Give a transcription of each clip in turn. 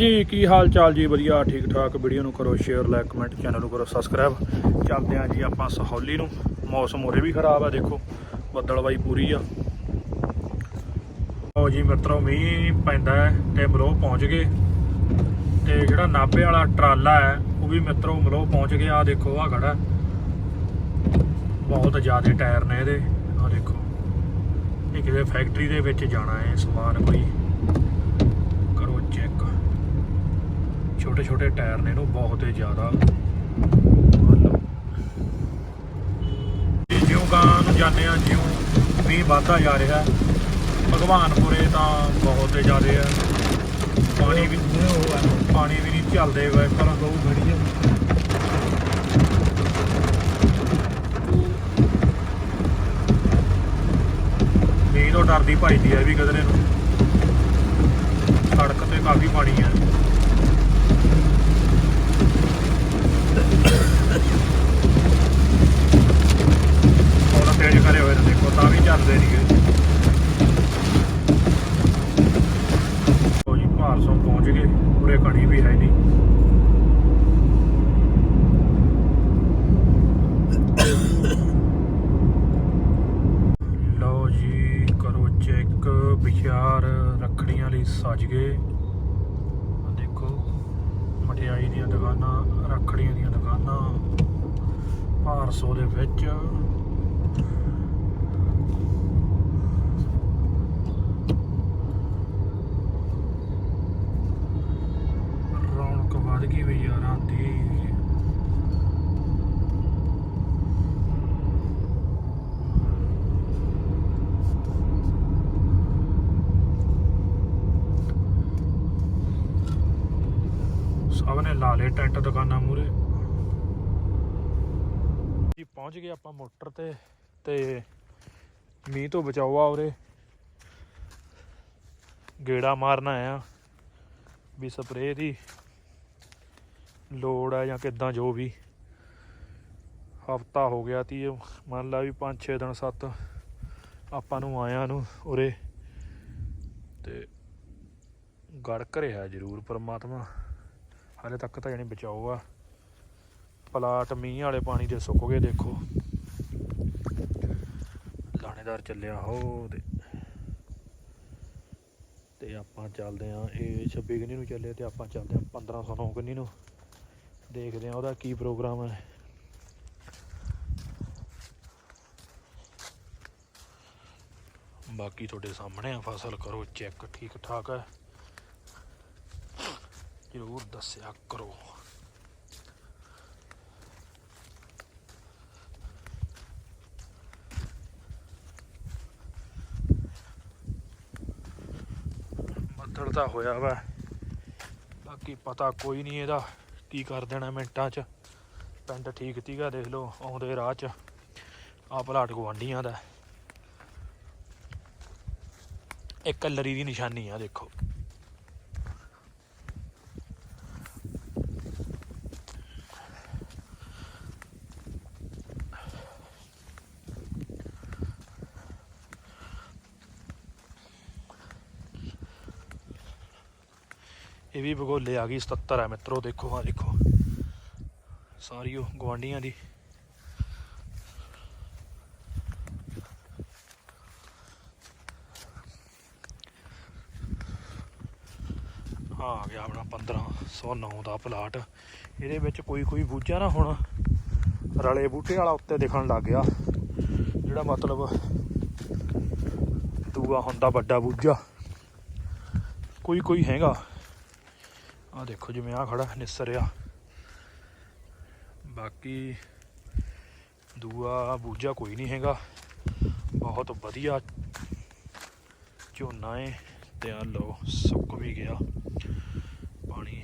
ਜੀ, ਕੀ ਹਾਲ ਚਾਲ ਜੀ? ਵਧੀਆ ਠੀਕ ਠਾਕ ਵੀਡੀਓ ਨੂੰ ਕਰੋ ਸ਼ੇਅਰ ਲਾਈਕ ਕਮੈਂਟ ਚੈਨਲ ਨੂੰ ਕਰੋ ਸਬਸਕ੍ਰਾਈਬ ਚੱਲਦੇ ਆਂ ਜੀ ਆਪਾਂ ਸਹੌਲੀ ਨੂੰ। ਮੌਸਮ ਉਰੇ ਵੀ ਖਰਾਬ ਆ, ਦੇਖੋ। ਬੱਦਲਬਾਈ ਪੂਰੀ ਆ। ਉਹ ਜੀ ਮਿੱਤਰੋ, ਮੀਂਹ ਪੈਂਦਾ ਹੈ ਤੇ ਮਲੋਹ ਪਹੁੰਚ ਗਏ। ਤੇ ਜਿਹੜਾ ਨਾਭੇ ਵਾਲਾ ਟਰਾਲਾ ਹੈ, ਉਹ ਵੀ ਮਿੱਤਰੋ ਮਲੋਹ ਪਹੁੰਚ ਗਿਆ। ਆ ਦੇਖੋ ਆ ਖੜਾ ਬਹੁਤ ਜ਼ਿਆਦਾ ਟਾਇਰ ਨੇ ਇਹਦੇ। ਆ ਦੇਖੋ। ਇਹ ਕਿਸੇ ਫੈਕਟਰੀ ਦੇ ਵਿੱਚ ਜਾਣਾ ਹੈ, ਸਮਾਨ ਕੋਈ ਕਰੋ ਚੈੱਕ ਛੋਟੇ ਛੋਟੇ ਟਾਇਰ ਨੇ, ਇਹਨੂੰ ਬਹੁਤ ਹੀ ਜ਼ਿਆਦਾ ਜਿਉਂ ਗਾਂ ਨੂੰ ਜਾਂਦੇ ਆ ਜਿਉਂ ਮੀਂਹ ਵੱਧਦਾ ਜਾ ਰਿਹਾ, ਭਗਵਾਨਪੁਰੇ ਤਾਂ ਬਹੁਤ ਹੀ ਜ਼ਿਆਦੇ ਆ। ਪਾਣੀ ਵੀ ਪਾਣੀ ਵੀ ਨਹੀਂ ਚੱਲਦੇ ਵੇ ਪਰ ਗਊ ਖੜੀ ਆ। ਮੀਂਹ ਤੋਂ ਡਰਦੀ ਭਜਦੀ ਆ ਇਹ ਵੀ ਕਦਰੇ ਨੂੰ। ਸੜਕ ਤੇ ਕਾਫੀ ਪਾਣੀ ਆ। ਹੁਣ ਕਰੇ ਹੋਏ ਨੇ, ਦੇਖੋ, ਤਾਂ ਵੀ ਚੱਲਦੇ ਨਹੀਂ ਗੇ। ਉਹ ਜੀ ਭਾਰਸੋਂ ਪਹੁੰਚ ਗਏ ਪੂਰੇ ਕਣੀ ਵੀ ਹੈ ਨਹੀਂ ਲਓ ਜੀ, ਕਰੋ ਚੈੱਕ, ਵਿਚਾਰ, ਰੱਖੜੀਆਂ ਲਈ ਸਜ ਗਏ। ਦੇਖੋ, ਮਠਿਆਈ ਦੀਆਂ ਦੁਕਾਨਾਂ, ਰੱਖੜੀਆਂ ਦੀਆਂ ਦੁਕਾਨਾਂ ਭਾਰਸੋ ਦੇ ਵਿੱਚ ਰੌਣਕ ਵੱਧ ਗਈ ਵੀ ਯਾਰਾਂ ਦੀ ਲਾ ਲਏ ਟੈਂਟ ਦੁਕਾਨਾਂ ਮੂਰੇ ਜੀ, ਪਹੁੰਚ ਗਏ ਆਪਾਂ ਮੋਟਰ ਤੇ ਤੇ ਮੀਂਹ ਤੋਂ ਬਚਾਓ ਆ ਉਰੇ। ਗੇੜਾ ਮਾਰਨ ਆਇਆ ਵੀ ਸਪਰੇਅ ਦੀ ਲੋੜ ਹੈ ਜਾਂ ਕਿਦਾਂ ਜੋ ਵੀ। ਹਫਤਾ ਹੋ ਗਿਆ ਤੀ, ਮੰਨ ਲਾ ਵੀ 5-6 ਦਿਨ 7 ਆਪਾਂ ਨੂੰ ਆਇਆਂ ਨੂੰ ਉਰੇ। ਤੇ ਗੜਕ ਰਿਹਾ ਜ਼ਰੂਰ ਪਰਮਾਤਮਾ। ਹਾਲੇ ਤੱਕ ਤਾਂ ਜਾਣੀ ਬਚਾਓ ਆ। ਪਲਾਟ ਮੀਂਹ ਵਾਲੇ ਪਾਣੀ ਦੇ ਸੁੱਕ ਗਏ, ਦੇਖੋ। ਲਾਣੇਦਾਰ ਚੱਲਿਆ ਹੋ ਤੇ। ਆਪਾਂ ਚੱਲਦੇ ਆਂ ਇਹ 26 ਗਨੀ ਨੂੰ ਚੱਲੇ ਤੇ ਆਪਾਂ ਚੱਲਦੇ ਆਂ 1509 ਗਨੀ ਨੂੰ ਦੇਖਦੇ ਆਂ ਉਹਦਾ ਕੀ ਪ੍ਰੋਗਰਾਮ ਹੈ। ਬਾਕੀ ਤੁਹਾਡੇ ਸਾਹਮਣੇ ਆ, ਫਸਲ ਕਰੋ ਚੈੱਕ ਠੀਕ ਠਾਕ ਹੈ। ਜ਼ਰੂਰ ਦੱਸਿਆ ਕਰੋ। ਬੱਦਲ ਤਾਂ ਹੋਇਆ ਵਾ। ਬਾਕੀ ਪਤਾ ਕੋਈ ਨਹੀਂ ਇਹਦਾ ਕੀ ਕਰ ਦੇਣਾ ਮਿੰਟਾਂ 'ਚ। ਪਿੰਡ ਠੀਕ ਤੀਗਾ ਦੇਖ ਲਓ, ਆਉਂਦੇ ਰਾਹ 'ਚ। ਆ ਪਲਾਟ ਗਵਾਂਡੀਆਂ ਦਾ। ਇੱਕ ਕਲਰੀ ਦੀ ਨਿਸ਼ਾਨੀ ਆ ਦੇਖੋ। ਇਹ ਵੀ ਭਗੋਲੇ ਆ ਗਈ 77 ਹੈ ਮਿੱਤਰੋ, ਦੇਖੋ ਆ ਦੇਖੋ। ਸਾਰੀ ਉਹ ਗਵਾਂਡੀਆਂ ਦੀ। ਆ ਆ ਗਿਆ ਆਪਣਾ 1509 ਦਾ ਪਲਾਟ। ਇਹਦੇ ਵਿੱਚ ਕੋਈ ਕੋਈ ਬੂਝਾ ਨਾ ਹੁਣ? ਰਲੇ ਬੂਟੇ ਵਾਲਾ ਉੱਤੇ ਦਿਖਣ ਲੱਗ ਗਿਆ। ਜਿਹੜਾ ਮਤਲਬ ਦੂਆ ਹੁੰਦਾ ਵੱਡਾ ਬੂਝਾ। ਕੋਈ ਕੋਈ ਹੈਗਾ। ਆ ਦੇਖੋ ਜਿਵੇਂ ਆ ਖੜਾ ਨਿਸਰਿਆ ਬਾਕੀ ਦੂਆ, ਬੂਝਾ ਕੋਈ ਨਹੀਂ ਹੈਗਾ। ਬਹੁਤ ਵਧੀਆ ਝੋਨਾ ਏ, ਤੇ ਆ ਲੋ ਸੁੱਕ ਵੀ ਗਿਆ ਪਾਣੀ।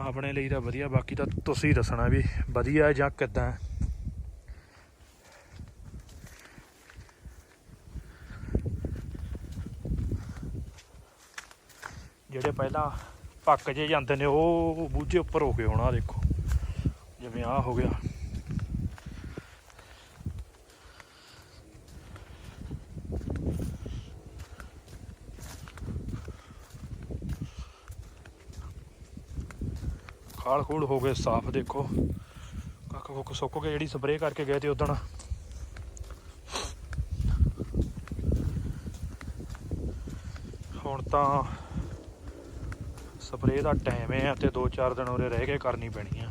ਆਪਣੇ ਲਈ ਤਾਂ ਵਧੀਆ, ਬਾਕੀ ਤਾਂ ਤੁਸੀਂ ਦੱਸਣਾ ਵੀ ਵਧੀਆ ਜਾਂ ਕਿੱਦਾਂ। ਪਹਿਲਾਂ ਪੱਕ ਜੇ ਜਾਂਦੇ ਨੇ, ਉਹ ਬੂਝੇ ਉੱਪਰ ਹੋ ਗਏ ਹੋਣਾ ਦੇਖੋ। ਜਿਵੇਂ ਆ ਹੋ ਗਿਆ। ਖਾਲ ਖੂਲ ਹੋ ਗਏ, ਸਾਫ਼ ਦੇਖੋ। ਕੱਖ ਕੁੱਖ ਸੁੱਕ ਕੇ ਜਿਹੜੀ ਸਪਰੇ ਕਰਕੇ ਗਏ ਤੇ ਉਦਣ। ਹੁਣ ਤਾਂ ਸਪਰੇਅ ਦਾ ਟਾਈਮ ਹੈ ਤੇ 2-4 ਦਿਨ ਉਰੇ ਰਹਿ ਕੇ ਕਰਨੀ ਪੈਣੀ ਆ।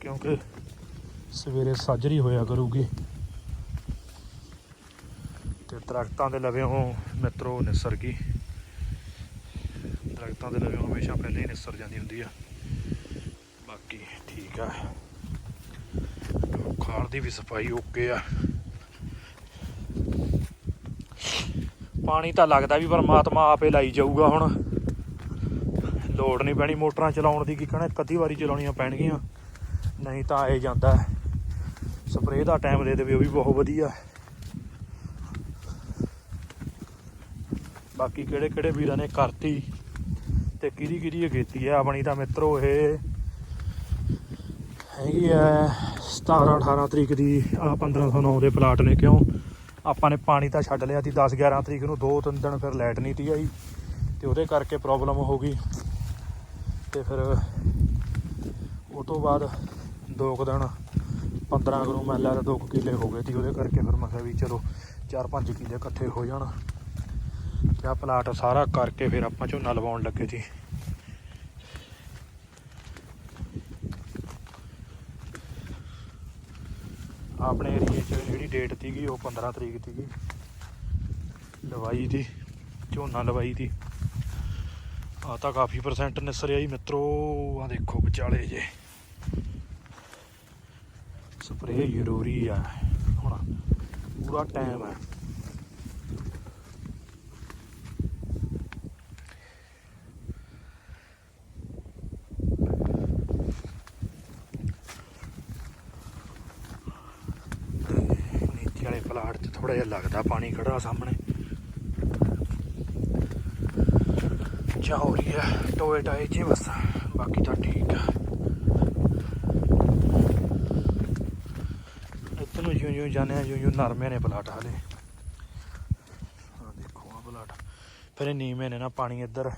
ਕਿਉਂਕਿ ਸਵੇਰੇ ਸਾਜਰੀ ਹੋਇਆ ਕਰੂਗੀ ਤੇ ਦਰਖਤਾਂ ਦੇ ਲਵੇ ਉਹ ਮਿੱਤਰੋ ਨਿਸਰ ਗਈ। ਦਰਖਤਾਂ ਦੇ ਲਵੇ ਹਮੇਸ਼ਾ ਪਹਿਲਾਂ ਹੀ ਨਿਸਰ ਜਾਂਦੀ ਹੁੰਦੀ ਆ। ਬਾਕੀ ਠੀਕ ਆ। ਖਾਣ ਦੀ ਵੀ ਸਫ਼ਾਈ ਓਕੇ ਆ। ਪਾਣੀ ਤਾਂ ਲੱਗਦਾ ਵੀ ਪਰਮਾਤਮਾ ਆਪੇ ਲਾਈ ਜਾਊਗਾ ਹੁਣ। ਲੋੜ ਨਹੀਂ ਪੈਣੀ ਮੋਟਰਾਂ ਚਲਾਉਣ ਦੀ, ਕੀ ਕਹਣਾ ਕਦੀ ਵਾਰੀ ਚਲਾਉਣੀਆਂ ਪੈਣਗੀਆਂ। ਨਹੀਂ ਤਾਂ ਇਹ ਜਾਂਦਾ ਸਪਰੇਅ ਦਾ ਟਾਈਮ ਦੇ ਦੇਵੇ, ਉਹ ਵੀ ਬਹੁਤ ਵਧੀਆ। ਬਾਕੀ ਕਿਹੜੇ ਕਿਹੜੇ ਵੀਰਾਂ ਨੇ ਕਰਤੀ ਤੇ ਕਿਹਦੀ ਕਿਹਦੀ ਅਗੇਤੀ ਹੈ, ਆਪਣੀ ਤਾਂ ਮਿੱਤਰੋ ਇਹ ਹੈਗੀ ਹੈ 17 18 ਤਰੀਕ ਦੀ ਆ 1509 ਦੇ ਪਲਾਟ ਨੇ, ਕਿਉਂ? ਆਪਾਂ ਨੇ ਪਾਣੀ ਤਾਂ ਛੱਡ ਲਿਆ ਸੀ 10 11 ਤਰੀਕ ਨੂੰ, ਦੋ ਤਿੰਨ ਦਿਨ ਫਿਰ ਲਾਈਟ ਨਹੀਂ ਤੀ ਆਈ, ਤੇ ਉਹਦੇ ਕਰਕੇ ਪ੍ਰੋਬਲਮ ਹੋ ਗਈ। ਤੇ ਫਿਰ ਉਹ ਤੋਂ ਬਾਅਦ ਦੋ ਕੁ ਦਿਨ 15 ਕੁ ਨੂੰ ਮੈਂ ਲਿਆ, ਦੋ ਕੁ ਕਿੱਲੇ ਹੋ ਗਏ ਸੀ, ਉਹਦੇ ਕਰਕੇ ਫਿਰ ਮੈਂ ਕਿਹਾ ਵੀ ਚਲੋ 4-5 ਕਿੱਲੇ ਇਕੱਠੇ ਹੋ ਜਾਣ। ਤੇ ਆ ਪਲਾਟ ਸਾਰਾ ਕਰਕੇ ਫਿਰ ਆਪਾਂ ਝੋਨਾ ਲਵਾਉਣ ਲੱਗੇ ਸੀ ਆਪਣੇ ਏਰੀਏ 'ਚ ਜਿਹੜੀ ਡੇਟ ਸੀਗੀ ਉਹ 15 ਤਰੀਕ ਸੀਗੀ। ਲਵਾਈ ਦੀ, ਝੋਨਾ ਲਵਾਈ ਦੀ। ਆ ਤਾਂ ਕਾਫੀ ਪਰਸੈਂਟ ਨਿਸਰਿਆ ਜੀ ਮਿੱਤਰੋ ਆ ਦੇਖੋ ਵਿਚਾਲੇ ਜੇ। ਸਪਰੇਅ ਜ਼ਰੂਰੀ ਆ। ਹੁਣ ਪੂਰਾ ਟਾਈਮ ਹੈ ਤੇ ਨੀਚੇ ਵਾਲੇ ਪਲਾਟ 'ਚ ਥੋੜਾ ਜਿਹਾ ਲੱਗਦਾ, ਪਾਣੀ ਖੜਾ ਸਾਹਮਣੇ। ਜਾ ਹੋ ਰਹੀ ਹੈ ਟੋਏ ਟਾਏ ਜੀ ਬਸ। ਬਾਕੀ ਤਾਂ ਠੀਕ ਆ। ਇੱਥੇ ਨੂੰ ਜਿਉਂ ਜਿਉਂ ਜਾਂਦੇ ਆ ਜਿਉਂ ਜਿਉਂ ਨਰਮੇ ਨੇ ਪਲਾਟ ਹਾਲੇ। ਆ ਦੇਖੋ ਆ ਪਲਾਟ ਫਿਰ ਇਹ ਨੀਵੇਂ ਨੇ ਨਾ, ਪਾਣੀ ਇੱਧਰ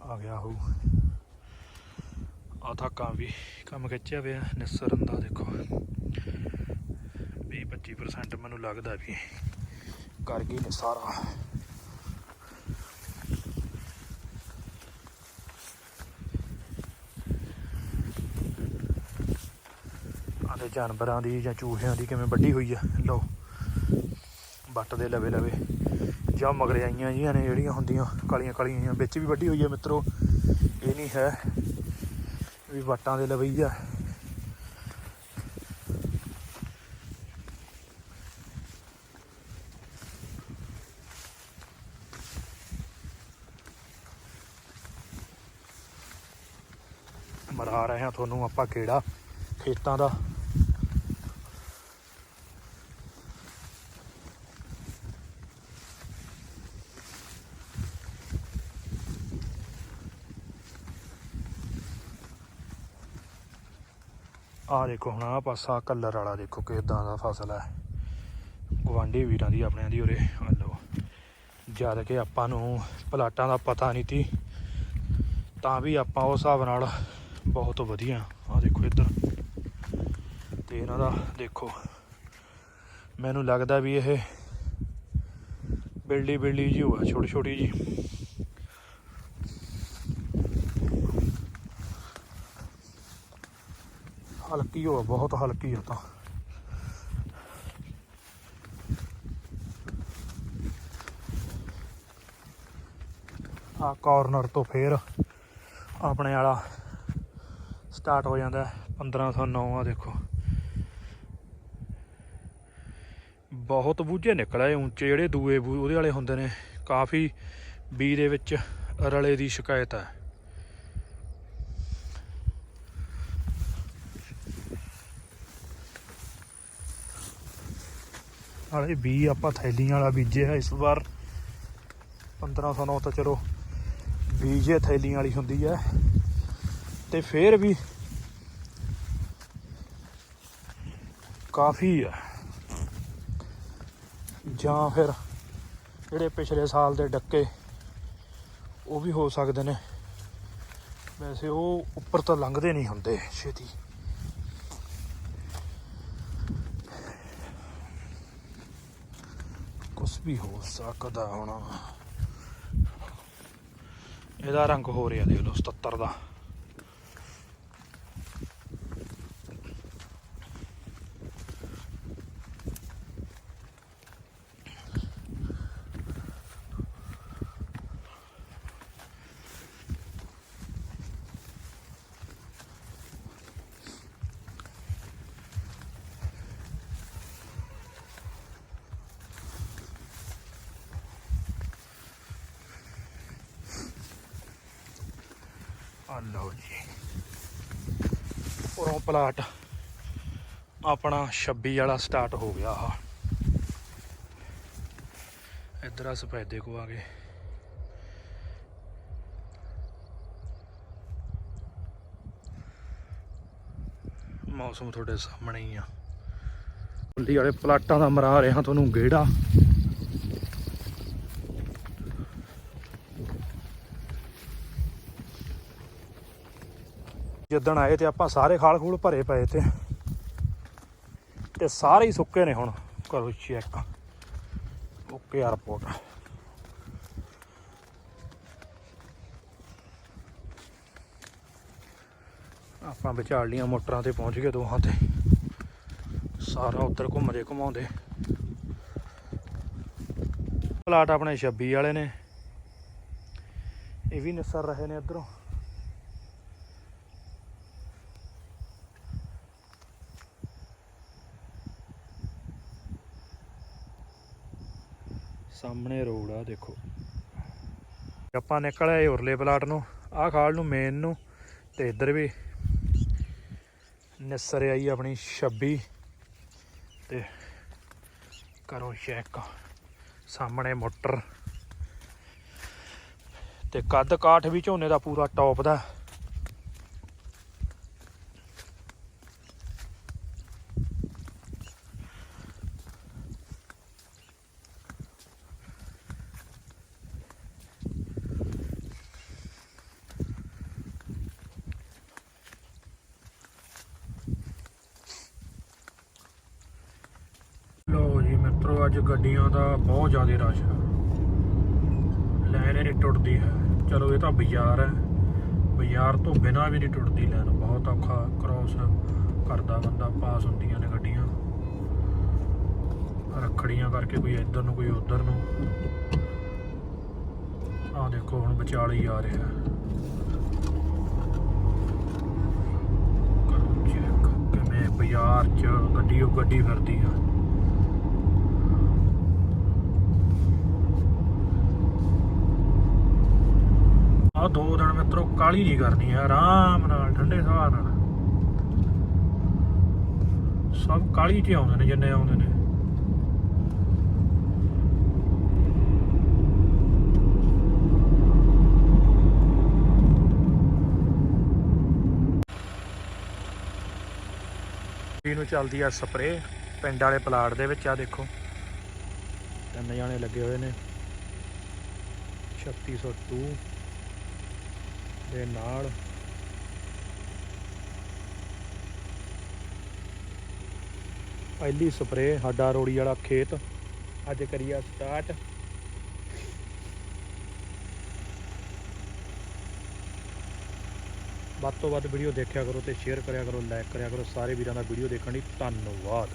ਆ ਗਿਆ ਹੋਊ। ਆ ਤਾਂ ਕੰਮ ਵੀ ਕੰਮ ਖਿੱਚਿਆ ਪਿਆ ਨਿਸਰਨ ਦਾ ਦੇਖੋ। 25% ਮੈਨੂੰ ਲੱਗਦਾ ਵੀ ਕਰ ਗਈ ਨੇ ਸਾਰਾ। ਆਦੇ ਜਾਨਵਰਾਂ ਦੀ ਜਾਂ ਚੂਹਿਆਂ ਦੀ ਕਿਵੇਂ ਵੱਡੀ ਹੋਈ ਆ, ਲਓ। ਬੱਟ ਦੇ ਲਵੇ ਲਵੇ। ਜਾਂ ਮਗਰਿਆਈਆਂ ਜੀਆਂ ਨੇ ਜਿਹੜੀਆਂ ਹੁੰਦੀਆਂ, ਕਾਲੀਆਂ ਕਾਲੀਆਂ ਜਿਹੀਆਂ, ਵਿੱਚ ਵੀ ਵੱਡੀ ਹੋਈ ਆ ਮਿੱਤਰੋ। ਇਹ ਨਹੀਂ ਹੈ ਵੀ ਵੱਟਾਂ ਦੇ ਲਵੇ ਹੀ ਆ ਮਰਾ ਰਹੇ ਹਾਂ ਤੁਹਾਨੂੰ ਆਪਾਂ ਕਿਹੜਾ ਖੇਤਾਂ ਦਾ ਆ ਦੇਖੋ ਹੁਣ ਆ ਪਾਸਾ ਕਲਰ ਵਾਲਾ ਦੇਖੋ ਕਿਦਾਂ ਦਾ ਫਸਲ ਹੈ ਗਵਾਂਢੀ ਵੀਰਾਂ ਦੀ, ਆਪਣਿਆਂ ਦੀ ਉਰੇ। ਆ ਲਓ। ਜਦ ਕਿ ਆਪਾਂ ਨੂੰ ਪਲਾਟਾਂ ਦਾ ਪਤਾ ਨਹੀਂ ਤੀ ਤਾਂ ਵੀ ਆਪਾਂ ਉਸ ਹਿਸਾਬ ਨਾਲ ਬਹੁਤ ਵਧੀਆ। ਆ ਦੇਖੋ ਇੱਧਰ। ਤੇ ਇਹਨਾਂ ਦਾ ਦੇਖੋ, ਮੈਨੂੰ ਲੱਗਦਾ ਵੀ ਇਹ ਬਿਲਡੀ ਬਿਲਡੀ ਜੀ ਹੋਆ ਛੋਟੀ ਛੋਟੀ ਜੀ ਹਲਕੀ ਹੋ ਬਹੁਤ ਹਲਕੀ ਆ ਤਾਂ। ਆ ਕਾਰਨਰ ਤੋਂ ਫੇਰ ਆਪਣੇ ਵਾਲਾ ਸਟਾਰਟ ਹੋ ਜਾਂਦਾ 1509 ਆ ਦੇਖੋ। ਬਹੁਤ ਬੂਝੇ ਨਿਕਲੇ ਉੱਚੇ, ਜਿਹੜੇ ਦੂਏ ਬੂ- ਉਹਦੇ ਵਾਲੇ ਹੁੰਦੇ ਨੇ। ਕਾਫੀ ਬੀ ਦੇ ਵਿੱਚ ਰਲੇ ਦੀ ਸ਼ਿਕਾਇਤ ਹੈ ਨਾਲੇ ਬੀ ਆਪਾਂ ਥੈਲੀਆਂ ਵਾਲਾ ਬੀਜਿਆ ਇਸ ਵਾਰ। 1509 ਤਾਂ ਚਲੋ, ਬੀਜੇ ਥੈਲੀਆਂ ਵਾਲੀ ਹੁੰਦੀ ਹੈ ਤੇ ਫੇਰ ਵੀ ਕਾਫੀ ਆ। ਜਾਂ ਫਿਰ ਜਿਹੜੇ ਪਿਛਲੇ ਸਾਲ ਦੇ ਡੱਕੇ ਉਹ ਵੀ ਹੋ ਸਕਦੇ ਨੇ। ਵੈਸੇ ਉਹ ਉੱਪਰ ਤਾਂ ਲੰਘਦੇ ਨਹੀਂ ਹੁੰਦੇ ਛੇਤੀ। ਕੁਛ ਵੀ ਹੋ ਸਕਦਾ ਹੁਣ। ਇਹਦਾ ਰੰਗ ਹੋ ਰਿਹਾ ਦੇਖ ਲਓ 77 ਦਾ। ਲਓ ਜੀ। ਉਰੋਂ ਪਲਾਟ ਆਪਣਾ 26 ਵਾਲਾ ਸਟਾਰਟ ਹੋ ਗਿਆ ਆ। ਇੱਧਰ ਆ ਸਫੈਦੇ ਕੋ ਆ ਗਏ। ਮੌਸਮ ਤੁਹਾਡੇ ਸਾਹਮਣੇ ਹੀ ਆ। ਕੁੱਲੀ ਵਾਲੇ ਪਲਾਟਾਂ ਦਾ ਮਰਾ ਰਿਹਾ ਤੁਹਾਨੂੰ ਗੇੜਾ। ਜਿੱਦਣ ਆਏ ਤੇ ਆਪਾਂ ਸਾਰੇ ਖਾਲ ਖੂਲ ਭਰੇ ਪਏ ਤੇ। ਤੇ ਸਾਰੇ ਹੀ ਸੁੱਕੇ ਨੇ ਹੁਣ। ਕਰੋ ਚੈੱਕ ਓਕੇ ਆ ਰਿਪੋਰਟ ਆਪਾਂ ਵਿਚਾਰ ਲੀਆਂ ਮੋਟਰਾਂ ਤੇ ਪਹੁੰਚ ਗਏ ਦੋਹਾਂ ਤੇ। ਸਾਰਾ ਉੱਧਰ ਘੁੰਮਦੇ ਘੁਮਾਉਂਦੇ। ਪਲਾਟ ਆਪਣੇ 26 ਵਾਲੇ ਨੇ। ਇਹ ਵੀ ਨਿਸਰ ਰਹੇ ਨੇ ਇੱਧਰੋਂ। ਸਾਹਮਣੇ ਰੋਡ ਆ, ਦੇਖੋ। ਆਪਾਂ ਨਿਕਲ ਆਏ ਉਰਲੇ ਪਲਾਟ ਨੂੰ। ਆਹ ਖਾਲ ਨੂੰ ਮੇਨ ਨੂੰ ਤੇ ਇੱਧਰ ਵੀ ਨਿਸਰ ਆਈ ਆਪਣੀ 26 ਤੇ ਕਰੋ ਚੈੱਕ ਸਾਹਮਣੇ ਮੋਟਰ। ਤੇ ਕੱਦ ਕਾਠ ਵੀ ਝੋਨੇ ਦਾ ਪੂਰਾ ਟੌਪ ਦਾ ਲੋ ਜੀ ਮਿੱਤਰੋ ਅੱਜ ਗੱਡੀਆਂ ਦਾ ਬਹੁਤ ਜ਼ਿਆਦਾ ਰਸ਼ ਹੈ ਲਾਈਨ ਹੀ ਨਹੀਂ ਟੁੱਟਦੀ ਹੈ। ਚਲੋ ਇਹ ਤਾਂ ਬਾਜ਼ਾਰ ਹੈ। ਬਾਜ਼ਾਰ ਤੋਂ ਬਿਨਾਂ ਵੀ ਨਹੀਂ ਟੁੱਟਦੀ ਲਾਈਨ ਬਹੁਤ ਔਖਾ ਕ੍ਰਾਸ ਕਰਦਾ ਬੰਦਾ ਪਾਸ ਹੁੰਦੀਆਂ ਨੇ ਗੱਡੀਆਂ। ਰੱਖੜੀਆਂ ਕਰਕੇ ਕੋਈ ਇੱਧਰ ਨੂੰ, ਕੋਈ ਉੱਧਰ ਨੂੰ। ਆਹ ਦੇਖੋ, ਹੁਣ ਵਿਚਾਲੇ ਹੀ ਆ ਰਿਹਾ ਕਰੋ ਚੈੱਕ ਕਿਵੇਂ ਬਾਜ਼ਾਰ 'ਚ ਗੱਡੀ ਉਹ ਗੱਡੀ ਫਿਰਦੀ ਆ। ਆ ਦੋ ਦਿਨ ਮਿੱਤਰੋ ਕਾਲੀ ਨਹੀਂ ਕਰਨੀ ਹੈ ਆਰਾਮ ਨਾਲ, ਠੰਡੇ ਸਾਹ ਨਾਲ। ਸਭ ਕਾਲੀ ਚ ਆਉਂਦੇ ਨੇ, ਜਿੰਨੇ ਆਉਂਦੇ ਨੇ। ਇਹਨੂੰ ਚੱਲਦੀ ਆ ਸਪਰੇ ਪਿੰਡ ਵਾਲੇ ਪਲਾਟ ਦੇ ਵਿੱਚ ਆ ਦੇਖੋ। ਤਿੰਨ ਜਾਣੇ ਲੱਗੇ ਹੋਏ ਨੇ। 3602 ਦੇ ਨਾਲ। ਪਹਿਲੀ ਸਪਰੇ ਸਾਡਾ ਰੋੜੀ ਵਾਲਾ ਖੇਤ। ਅੱਜ ਕਰੀਆ ਸਟਾਰਟ। ਵੱਧ ਤੋਂ ਵੱਧ ਵੀਡੀਓ ਦੇਖਿਆ ਕਰੋ ਤੇ ਸ਼ੇਅਰ ਕਰਿਆ ਕਰੋ ਲਾਈਕ ਕਰਿਆ ਕਰੋ। ਸਾਰੇ ਵੀਰਾਂ ਦਾ ਵੀਡੀਓ ਦੇਖਣ ਲਈ ਧੰਨਵਾਦ।